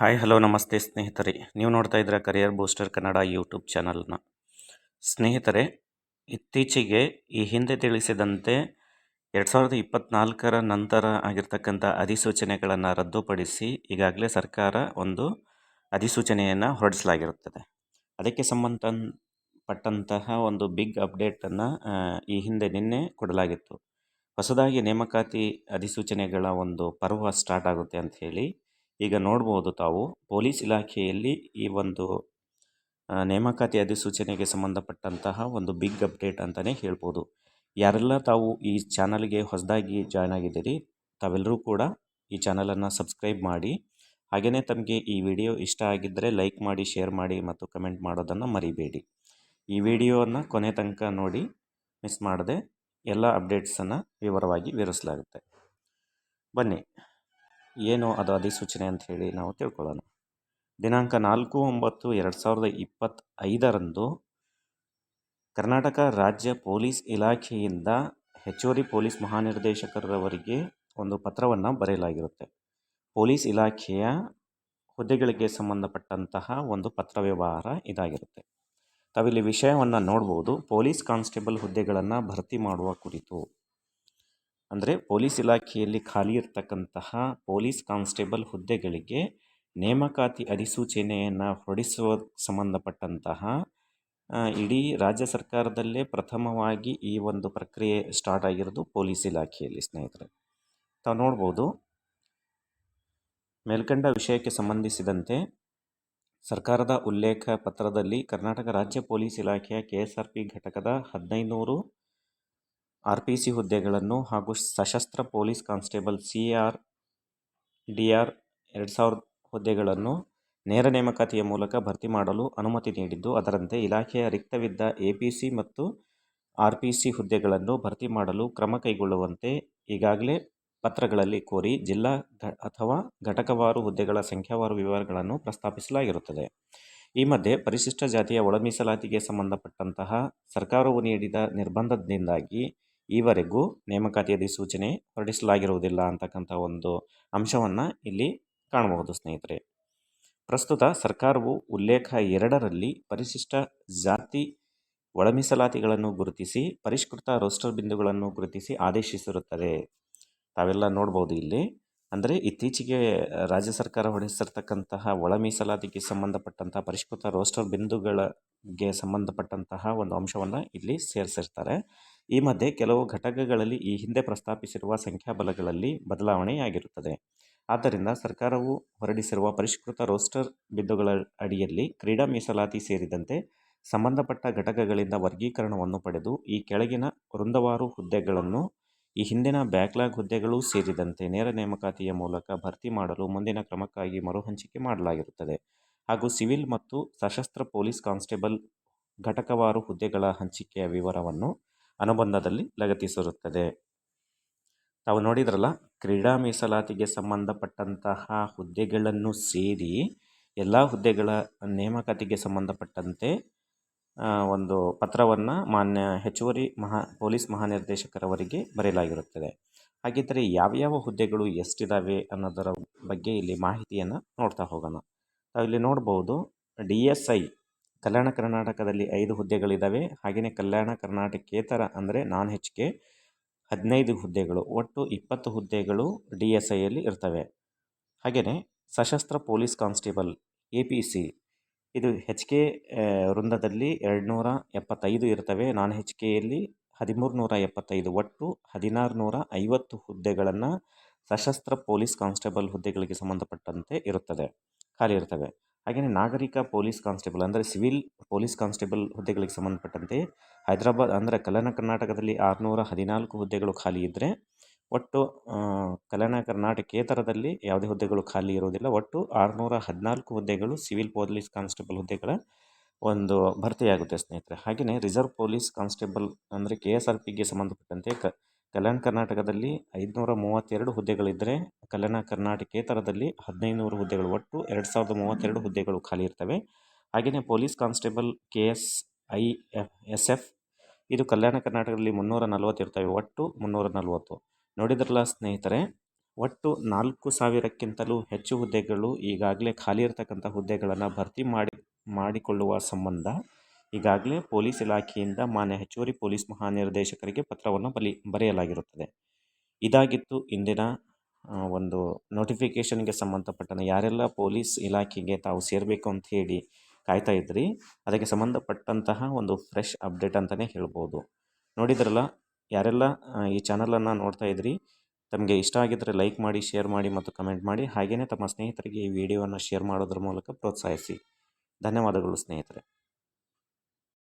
Hi, hello, ನಮಸ್ತೆ ಸ್ನೇಹಿತರೆ. ನೀವು ನೋಡ್ತಾ ಇದ್ದೀರಾ ಕರಿಯರ್ ಬೂಸ್ಟರ್ ಕನ್ನಡ ಯೂಟ್ಯೂಬ್ ಚಾನಲ್ನ ಸ್ನೇಹಿತರೆ, ಇತ್ತೀಚೆಗೆ ಈ ಹಿಂದೆ ತಿಳಿಸಿದಂತೆ ಎರಡು ಸಾವಿರದ ಇಪ್ಪತ್ತ್ನಾಲ್ಕರ ನಂತರ ಆಗಿರ್ತಕ್ಕಂಥ ಅಧಿಸೂಚನೆಗಳನ್ನು ರದ್ದುಪಡಿಸಿ ಈಗಾಗಲೇ ಸರ್ಕಾರ ಒಂದು ಅಧಿಸೂಚನೆಯನ್ನು ಹೊರಡಿಸಲಾಗಿರುತ್ತದೆ. ಅದಕ್ಕೆ ಸಂಬಂಧಪಟ್ಟಂತಹ ಒಂದು ಬಿಗ್ ಅಪ್ಡೇಟನ್ನು ಈ ಹಿಂದೆ ನಿನ್ನೆ ಕೊಡಲಾಗಿತ್ತು. ಹೊಸದಾಗಿ ನೇಮಕಾತಿ ಅಧಿಸೂಚನೆಗಳ ಒಂದು ಪರ್ವ ಸ್ಟಾರ್ಟ್ ಆಗುತ್ತೆ ಅಂತ ಹೇಳಿ ಈಗ ನೋಡ್ಬೋದು ತಾವು, ಪೊಲೀಸ್ ಇಲಾಖೆಯಲ್ಲಿ ಈ ಒಂದು ನೇಮಕಾತಿ ಅಧಿಸೂಚನೆಗೆ ಸಂಬಂಧಪಟ್ಟಂತಹ ಒಂದು ಬಿಗ್ ಅಪ್ಡೇಟ್ ಅಂತಲೇ ಹೇಳ್ಬೋದು. ಯಾರೆಲ್ಲ ತಾವು ಈ ಚಾನಲ್ಗೆ ಹೊಸದಾಗಿ ಜಾಯ್ನ್ ಆಗಿದ್ದೀರಿ, ತಾವೆಲ್ಲರೂ ಕೂಡ ಈ ಚಾನಲನ್ನು ಸಬ್ಸ್ಕ್ರೈಬ್ ಮಾಡಿ, ಹಾಗೆಯೇ ತಮಗೆ ಈ ವಿಡಿಯೋ ಇಷ್ಟ ಆಗಿದ್ದರೆ ಲೈಕ್ ಮಾಡಿ, ಶೇರ್ ಮಾಡಿ ಮತ್ತು ಕಮೆಂಟ್ ಮಾಡೋದನ್ನು ಮರಿಬೇಡಿ. ಈ ವಿಡಿಯೋವನ್ನು ಕೊನೆ ತನಕ ನೋಡಿ, ಮಿಸ್ ಮಾಡದೆ ಎಲ್ಲ ಅಪ್ಡೇಟ್ಸನ್ನು ವಿವರವಾಗಿ ವಿವರಿಸಲಾಗುತ್ತೆ. ಬನ್ನಿ. ಏನು ಅದು ಅಧಿಸೂಚನೆ ಅಂತ ಹೇಳಿ ನಾವು ತಿಳ್ಕೊಳ್ಳೋಣ. ದಿನಾಂಕ ನಾಲ್ಕು ಒಂಬತ್ತು ಎರಡು ಸಾವಿರದ ಇಪ್ಪತ್ತೈದರಂದು ಕರ್ನಾಟಕ ರಾಜ್ಯ ಪೊಲೀಸ್ ಇಲಾಖೆಯಿಂದ ಹೆಚ್ಚುವರಿ ಪೊಲೀಸ್ ಮಹಾನಿರ್ದೇಶಕರವರಿಗೆ ಒಂದು ಪತ್ರವನ್ನು ಬರೆಯಲಾಗಿರುತ್ತೆ. ಪೊಲೀಸ್ ಇಲಾಖೆಯ ಹುದ್ದೆಗಳಿಗೆ ಸಂಬಂಧಪಟ್ಟಂತಹ ಒಂದು ಪತ್ರ ವ್ಯವಹಾರ ಇದಾಗಿರುತ್ತೆ. ತಾವಿಲ್ಲಿ ವಿಷಯವನ್ನು ನೋಡ್ಬೋದು. ಪೊಲೀಸ್ ಕಾನ್ಸ್ಟೇಬಲ್ ಹುದ್ದೆಗಳನ್ನು ಭರ್ತಿ ಮಾಡುವ ಕುರಿತು. ಅಂದರೆ ಪೊಲೀಸ್ ಇಲಾಖೆಯಲ್ಲಿ ಖಾಲಿ ಇರತಕ್ಕಂತಹ ಪೊಲೀಸ್ ಕಾನ್ಸ್ಟೇಬಲ್ ಹುದ್ದೆಗಳಿಗೆ ನೇಮಕಾತಿ ಅಧಿಸೂಚನೆಯನ್ನು ಹೊರಡಿಸುವ ಸಂಬಂಧಪಟ್ಟಂತಹ ಇಡೀ ರಾಜ್ಯ ಸರ್ಕಾರದಲ್ಲೇ ಪ್ರಥಮವಾಗಿ ಈ ಒಂದು ಪ್ರಕ್ರಿಯೆ ಸ್ಟಾರ್ಟ್ ಆಗಿರೋದು ಪೊಲೀಸ್ ಇಲಾಖೆಯಲ್ಲಿ, ಸ್ನೇಹಿತರೆ. ತಾವು ನೋಡ್ಬೋದು, ಮೇಲ್ಕಂಡ ವಿಷಯಕ್ಕೆ ಸಂಬಂಧಿಸಿದಂತೆ ಸರ್ಕಾರದ ಉಲ್ಲೇಖ ಪತ್ರದಲ್ಲಿ ಕರ್ನಾಟಕ ರಾಜ್ಯ ಪೊಲೀಸ್ ಇಲಾಖೆಯ ಕೆ ಎಸ್ ಆರ್ ಪಿ ಘಟಕದ ಹದಿನೈದುನೂರು ಆರ್ ಪಿ ಸಿ ಹುದ್ದೆಗಳನ್ನು ಹಾಗೂ ಸಶಸ್ತ್ರ police constable C R D R ಎರಡು ಸಾವಿರ ಹುದ್ದೆಗಳನ್ನು ನೇರ ನೇಮಕಾತಿಯ ಮೂಲಕ ಭರ್ತಿ ಮಾಡಲು ಅನುಮತಿ ನೀಡಿದ್ದು, ಅದರಂತೆ ಇಲಾಖೆಯ ರಿಕ್ತವಿದ್ದ ಎ ಪಿ ಸಿ ಮತ್ತು ಆರ್ ಪಿ ಸಿ ಹುದ್ದೆಗಳನ್ನು ಭರ್ತಿ ಮಾಡಲು ಕ್ರಮ ಕೈಗೊಳ್ಳುವಂತೆ ಈಗಾಗಲೇ ಪತ್ರಗಳಲ್ಲಿ ಕೋರಿ ಜಿಲ್ಲಾ ಅಥವಾ ಘಟಕವಾರು ಹುದ್ದೆಗಳ ಸಂಖ್ಯಾವಾರು ವಿವರಗಳನ್ನು ಪ್ರಸ್ತಾಪಿಸಲಾಗಿರುತ್ತದೆ. ಈ ಮಧ್ಯೆ ಪರಿಶಿಷ್ಟ ಜಾತಿಯ ಒಳ ಮೀಸಲಾತಿಗೆ ಸಂಬಂಧಪಟ್ಟಂತಹ ಸರ್ಕಾರವು ನೀಡಿದ ನಿರ್ಬಂಧದಿಂದಾಗಿ ಈವರೆಗೂ ನೇಮಕಾತಿ ಅಧಿಸೂಚನೆ ಹೊರಡಿಸಲಾಗಿರುವುದಿಲ್ಲ ಅಂತಕ್ಕಂಥ ಒಂದು ಅಂಶವನ್ನು ಇಲ್ಲಿ ಕಾಣಬಹುದು ಸ್ನೇಹಿತರೆ. ಪ್ರಸ್ತುತ ಸರ್ಕಾರವು ಉಲ್ಲೇಖ ಎರಡರಲ್ಲಿ ಪರಿಶಿಷ್ಟ ಜಾತಿ ಒಳಮೀಸಲಾತಿಗಳನ್ನು ಗುರುತಿಸಿ, ಪರಿಷ್ಕೃತ ರೋಸ್ಟರ್ ಬಿಂದುಗಳನ್ನು ಗುರುತಿಸಿ ಆದೇಶಿಸಿರುತ್ತದೆ. ತಾವೆಲ್ಲ ನೋಡ್ಬೋದು ಇಲ್ಲಿ. ಅಂದರೆ ಇತ್ತೀಚೆಗೆ ರಾಜ್ಯ ಸರ್ಕಾರ ಹೊರಡಿಸಿರ್ತಕ್ಕಂತಹ ಒಳ ಮೀಸಲಾತಿಗೆ ಸಂಬಂಧಪಟ್ಟಂತಹ ಪರಿಷ್ಕೃತ ರೋಸ್ಟರ್ ಬಿಂದುಗಳಿಗೆ ಸಂಬಂಧಪಟ್ಟಂತಹ ಒಂದು ಅಂಶವನ್ನು ಇಲ್ಲಿ ಸೇರಿಸಿರ್ತಾರೆ. ಈ ಮಧ್ಯೆ ಕೆಲವು ಘಟಕಗಳಲ್ಲಿ ಈ ಹಿಂದೆ ಪ್ರಸ್ತಾಪಿಸಿರುವ ಸಂಖ್ಯಾಬಲಗಳಲ್ಲಿ ಬದಲಾವಣೆಯಾಗಿರುತ್ತದೆ. ಆದ್ದರಿಂದ ಸರ್ಕಾರವು ಹೊರಡಿಸಿರುವ ಪರಿಷ್ಕೃತ ರೋಸ್ಟರ್ ಬಿಂದುಗಳ ಅಡಿಯಲ್ಲಿ ಕ್ರೀಡಾ ಮೀಸಲಾತಿ ಸೇರಿದಂತೆ ಸಂಬಂಧಪಟ್ಟ ಘಟಕಗಳಿಂದ ವರ್ಗೀಕರಣವನ್ನು ಪಡೆದು ಈ ಕೆಳಗಿನ ವೃಂದವಾರು ಹುದ್ದೆಗಳನ್ನು, ಈ ಹಿಂದಿನ ಬ್ಯಾಕ್ಲಾಗ್ ಹುದ್ದೆಗಳೂ ಸೇರಿದಂತೆ ನೇರ ನೇಮಕಾತಿಯ ಮೂಲಕ ಭರ್ತಿ ಮಾಡಲು ಮುಂದಿನ ಕ್ರಮಕ್ಕಾಗಿ ಮರುಹಂಚಿಕೆ ಮಾಡಲಾಗಿರುತ್ತದೆ. ಹಾಗೂ ಸಿವಿಲ್ ಮತ್ತು ಸಶಸ್ತ್ರ ಪೊಲೀಸ್ ಕಾನ್ಸ್ಟೇಬಲ್ ಘಟಕವಾರು ಹುದ್ದೆಗಳ ಹಂಚಿಕೆಯ ವಿವರವನ್ನು ಅನುಬಂಧದಲ್ಲಿ ಲಗತ್ತಿಸಿರುತ್ತದೆ ತಾವು ನೋಡಿದ್ರಲ್ಲ, ಕ್ರೀಡಾ ಮೀಸಲಾತಿಗೆ ಸಂಬಂಧಪಟ್ಟಂತಹ ಹುದ್ದೆಗಳನ್ನು ಸೇರಿ ಎಲ್ಲ ಹುದ್ದೆಗಳ ನೇಮಕಾತಿಗೆ ಸಂಬಂಧಪಟ್ಟಂತೆ ಒಂದು ಪತ್ರವನ್ನು ಮಾನ್ಯ ಹೆಚ್ಚುವರಿ ಮಹಾ, ಪೊಲೀಸ್ ಮಹಾನಿರ್ದೇಶಕರವರಿಗೆ ಬರೆಯಲಾಗಿರುತ್ತದೆ. ಹಾಗಿದ್ದರೆ ಯಾವ್ಯಾವ ಹುದ್ದೆಗಳು ಎಷ್ಟಿದ್ದಾವೆ ಅನ್ನೋದರ ಬಗ್ಗೆ ಇಲ್ಲಿ ಮಾಹಿತಿಯನ್ನು ನೋಡ್ತಾ ಹೋಗೋಣ. ತಾವಿಲ್ಲಿ ನೋಡ್ಬೋದು, ಡಿ ಎಸ್ ಐ ಕಲ್ಯಾಣ ಕರ್ನಾಟಕದಲ್ಲಿ ಐದು ಹುದ್ದೆಗಳಿದ್ದಾವೆ ಹಾಗೆಯೇ ಕಲ್ಯಾಣ ಕರ್ನಾಟಕೇತರ ಅಂದರೆ ನಾನ್ ಹೆಚ್ ಕೆ ಹದಿನೈದು ಹುದ್ದೆಗಳು, ಒಟ್ಟು ಇಪ್ಪತ್ತು ಹುದ್ದೆಗಳು ಡಿ ಎಸ್ ಐಯಲ್ಲಿ ಇರ್ತವೆ. ಹಾಗೆಯೇ ಸಶಸ್ತ್ರ police constable A P C, ಇದು ಹೆಚ್ ಕೆ ವೃಂದದಲ್ಲಿ ಎರಡುನೂರ ಎಪ್ಪತ್ತೈದು ಇರ್ತವೆ. ನಾನ್ ಹೆಚ್ ಕೆಯಲ್ಲಿ ಹದಿಮೂರು ನೂರ ಎಪ್ಪತ್ತೈದು ಒಟ್ಟು ಹದಿನಾರು ನೂರ ಐವತ್ತು ಹುದ್ದೆಗಳನ್ನು ಸಶಸ್ತ್ರ ಪೊಲೀಸ್ ಕಾನ್ಸ್ಟೇಬಲ್ ಹುದ್ದೆಗಳಿಗೆ ಸಂಬಂಧಪಟ್ಟಂತೆ ಇರುತ್ತದೆ, ಖಾಲಿ ಇರ್ತವೆ. ಹಾಗೆಯೇ ನಾಗರಿಕ ಪೊಲೀಸ್ ಕಾನ್ಸ್ಟೇಬಲ್ ಅಂದರೆ ಸಿವಿಲ್ ಪೊಲೀಸ್ ಕಾನ್ಸ್ಟೇಬಲ್ ಹುದ್ದೆಗಳಿಗೆ ಸಂಬಂಧಪಟ್ಟಂತೆ ಹೈದರಾಬಾದ್ ಅಂದರೆ ಕಲ್ಯಾಣ ಕರ್ನಾಟಕದಲ್ಲಿ ಆರುನೂರ ಹದಿನಾಲ್ಕು ಹುದ್ದೆಗಳು ಖಾಲಿ ಇದ್ದರೆ ಒಟ್ಟು ಕಲ್ಯಾಣ ಕರ್ನಾಟಕೇತರದಲ್ಲಿ ಯಾವುದೇ ಹುದ್ದೆಗಳು ಖಾಲಿ ಇರುವುದಿಲ್ಲ. ಒಟ್ಟು ಆರುನೂರ ಹದಿನಾಲ್ಕು ಹುದ್ದೆಗಳು ಸಿವಿಲ್ ಪೊಲೀಸ್ ಕಾನ್ಸ್ಟೇಬಲ್ ಹುದ್ದೆಗಳ ಒಂದು ಭರ್ತಿಯಾಗುತ್ತೆ ಸ್ನೇಹಿತರೆ. ಹಾಗೆಯೇ ರಿಸರ್ವ್ ಪೊಲೀಸ್ ಕಾನ್ಸ್ಟೇಬಲ್ ಅಂದರೆ ಕೆ ಎಸ್ ಆರ್ ಪಿಗೆ ಸಂಬಂಧಪಟ್ಟಂತೆ ಕ ಕಲ್ಯಾಣ ಕರ್ನಾಟಕದಲ್ಲಿ ಐದುನೂರ ಮೂವತ್ತೆರಡು ಹುದ್ದೆಗಳಿದ್ದರೆ ಕಲ್ಯಾಣ ಕರ್ನಾಟಕೇತರದಲ್ಲಿ ಹದಿನೈದು ಹುದ್ದೆಗಳು, ಒಟ್ಟು ಎರಡು ಸಾವಿರದ ಮೂವತ್ತೆರಡು ಹುದ್ದೆಗಳು ಖಾಲಿ ಇರ್ತವೆ. ಹಾಗೆಯೇ police constable K S I S F ಇದು ಕಲ್ಯಾಣ ಕರ್ನಾಟಕದಲ್ಲಿ ಮುನ್ನೂರ ನಲವತ್ತು ಇರ್ತವೆ, ಒಟ್ಟು ಮುನ್ನೂರ ನಲವತ್ತು. ನೋಡಿದ್ರಲ್ಲ ಸ್ನೇಹಿತರೆ, ಒಟ್ಟು ನಾಲ್ಕು ಸಾವಿರಕ್ಕಿಂತಲೂ ಹೆಚ್ಚು ಹುದ್ದೆಗಳು ಈಗಾಗಲೇ ಖಾಲಿ ಇರತಕ್ಕಂಥ ಹುದ್ದೆಗಳನ್ನು ಭರ್ತಿ ಮಾಡಿ, ಮಾಡಿಕೊಳ್ಳುವ ಸಂಬಂಧ ಈಗಾಗಲೇ ಪೊಲೀಸ್ ಇಲಾಖೆಯಿಂದ ಮಾನ್ಯ ಹೆಚ್ಚುವರಿ ಪೊಲೀಸ್ ಮಹಾನಿರ್ದೇಶಕರಿಗೆ ಪತ್ರವನ್ನು ಬಲಿ, ಬರೆಯಲಾಗಿರುತ್ತದೆ. ಇದಾಗಿತ್ತು ಇಂದಿನ ಒಂದು ನೋಟಿಫಿಕೇಷನ್ಗೆ ಸಂಬಂಧಪಟ್ಟನ ಯಾರೆಲ್ಲ ಪೊಲೀಸ್ ಇಲಾಖೆಗೆ ತಾವು ಸೇರಬೇಕು ಅಂತ ಹೇಳಿ ಕಾಯ್ತಾ ಇದ್ರಿ, ಅದಕ್ಕೆ ಸಂಬಂಧಪಟ್ಟಂತಹ ಒಂದು ಫ್ರೆಶ್ ಅಪ್ಡೇಟ್ ಅಂತಲೇ ಹೇಳ್ಬೋದು. ನೋಡಿದ್ರಲ್ಲ, ಯಾರೆಲ್ಲ ಈ ಚಾನಲನ್ನು ನೋಡ್ತಾ ಇದ್ರಿ, ತಮಗೆ ಇಷ್ಟ ಆಗಿದ್ದರೆ ಲೈಕ್ ಮಾಡಿ, ಶೇರ್ ಮಾಡಿ ಮತ್ತು ಕಮೆಂಟ್ ಮಾಡಿ ಹಾಗೆಯೇ ತಮ್ಮ ಸ್ನೇಹಿತರಿಗೆ ಈ ವಿಡಿಯೋವನ್ನು ಶೇರ್ ಮಾಡೋದ್ರ ಮೂಲಕ ಪ್ರೋತ್ಸಾಹಿಸಿ. ಧನ್ಯವಾದಗಳು ಸ್ನೇಹಿತರೆ.